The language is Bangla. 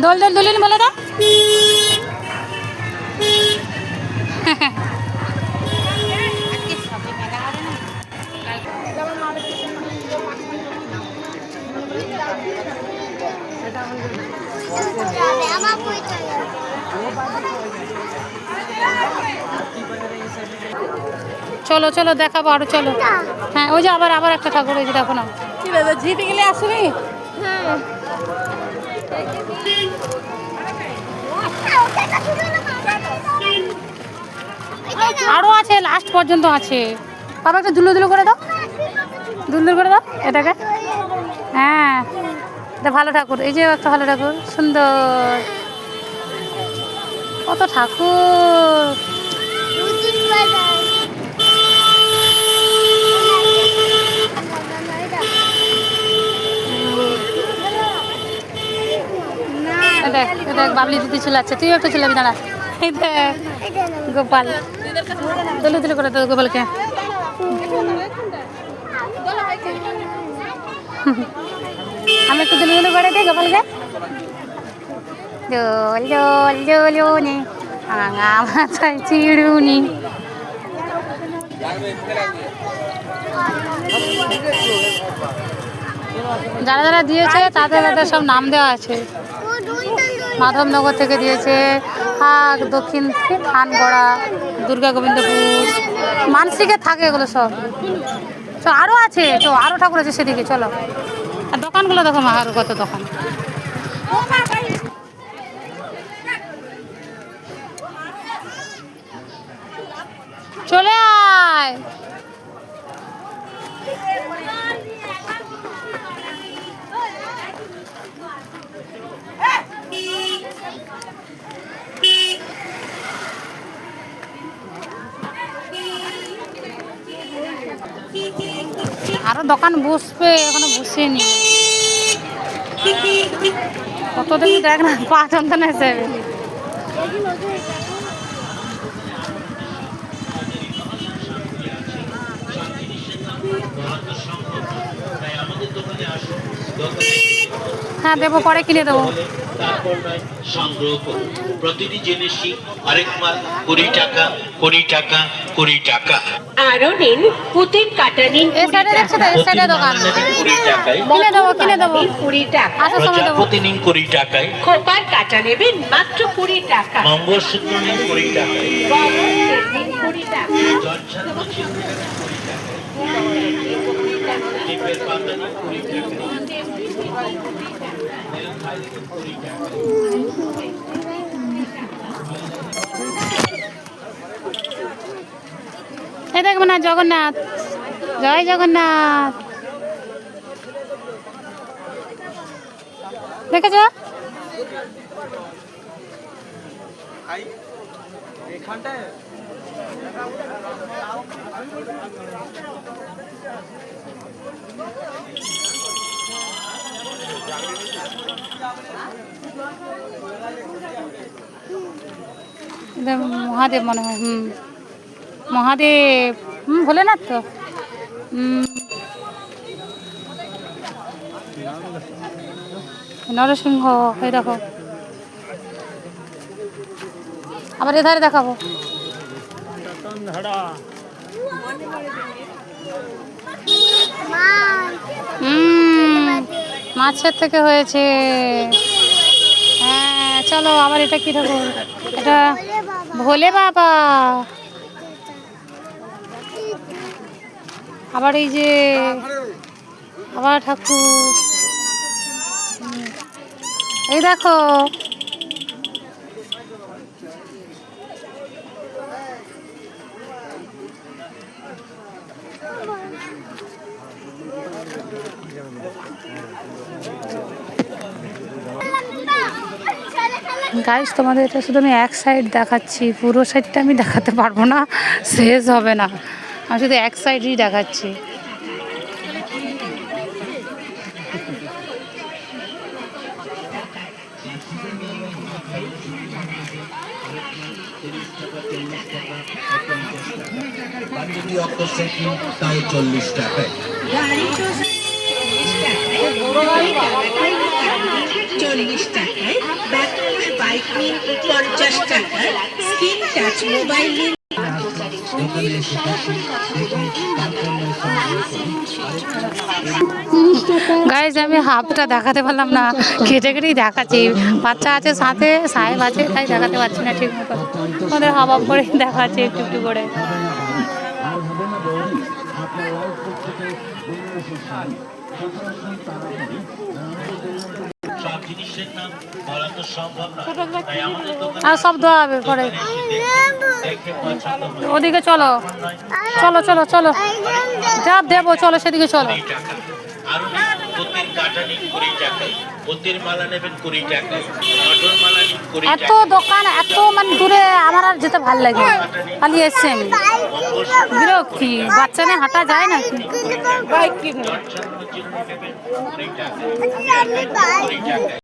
দোল দোল দুলিন বলে দাও। চলো চলো দেখাবো আরও চলো। হ্যাঁ ওই যে আবার আবার একটা ঠাকুর ওই যে দেখো না। কি দাদা ঝিটি গেলে আসুনি হ্যাঁ। আরও আছে লাস্ট পর্যন্ত আছে। বাবা, একটা দুলো দুলো করে দাও। দুল দুল করে দাও, এটাকে। হ্যাঁ এটা ভালো ঠাকুর, এই যে একটা ভালো ঠাকুর, সুন্দর। কত ঠাকুর। দেখ দেখ, বাবলি দিদি যাচ্ছে তুইও একটু চলে দাঁড়া। গোপাল। দুলু দুলু করে দাও গোপালকে। আমি একটু দুলু দুলু করে দিই গোপালকে। দোল দোল দোলুনি ভাঙা মাথায় চিড়ুনি। যারা যারা দিয়েছে, তাদের তাদের সব নাম দেওয়া আছে। মাধবনগর থেকে দিয়েছে হাক দক্ষিণ থানগড়া দুর্গা গোবিন্দপুর, মানসিকে থাকে এগুলো সব। তো আরও আছে, তো আরও ঠাকুর আছে সেদিকে, চলো। আর দোকানগুলো দেখো মা আরও কত দোকান। চলে আয়। দোকান বসবে, এখনও বসেনি। কত দেখি দেখ না, পা যন্ত্রণা হিসেবে হ্যাঁ দেবো, পরে কিনে দেবো। সংগ্রহ করুন। প্রতিটি কুড়ি টাকা কুড়ি টাকা কুড়ি টাকা। আরও নিন পুতিন কাটা নিন কুড়ি টাকায়। কিনে দেবো কিনে দেবো। কুড়ি টাকা আসার সময় দেবো। প্রজাপতি নিন কুড়ি টাকায়। খোপার কাটা নেবেন মাত্র কুড়ি টাকা। মঙ্গলসূত্র নিন কুড়ি টাকায়। গরম নিন কুড়ি টাকা টিপের পাতা নিন কুড়ি এই দেখব না জগন্নাথ জয় জগন্নাথ। দেখেছ? মহাদেব মনে হয় হুম। মহাদেব। হুম, ভোলেনাথ তো। নরসিংহ, এই দেখো। আবার এধারে দেখাবো। মাছের থেকে হয়েছে। হ্যাঁ চলো আবার এটা কি ঠাকুর? এটা ভোলে বাবা। আবার এই যে আবার ঠাকুর। এই দেখো। গাইস তোমাদের এটা শুধু আমি এক সাইড দেখাচ্ছি, পুরো সাইডটা আমি দেখাতে পারব না, শেষ হবে না। আমি শুধু এক সাইডই দেখাচ্ছি। নিন পঞ্চাশ টাকা স্ক্রিন টাচ মোবাইল গাইজ আমি হাফটা দেখাতে পারলাম না। কেটে কেটেই দেখাচ্ছি। বাচ্চা আছে সাথে, সাহেব আছে, তাই দেখাতে পারছি না ঠিক মতো। ওদের হাফ হাফ করে দেখাচ্ছে একটু একটু করে। আর সব দেওয়া হবে পরে। ওদিকে চলো। চলো চলো চলো। যা দেবো চলো সেদিকে চলো। মালা নেবেন কুড়ি মটর মালা নিন কুড়ি এত দোকান এত মানে দূরে আমার আর যেতে ভালো লাগে খালি এসছি আমি বিরক্তি বাচ্চা নিয়ে হাঁটা যায় না বাইক নেবেন কুড়ি কুড়ি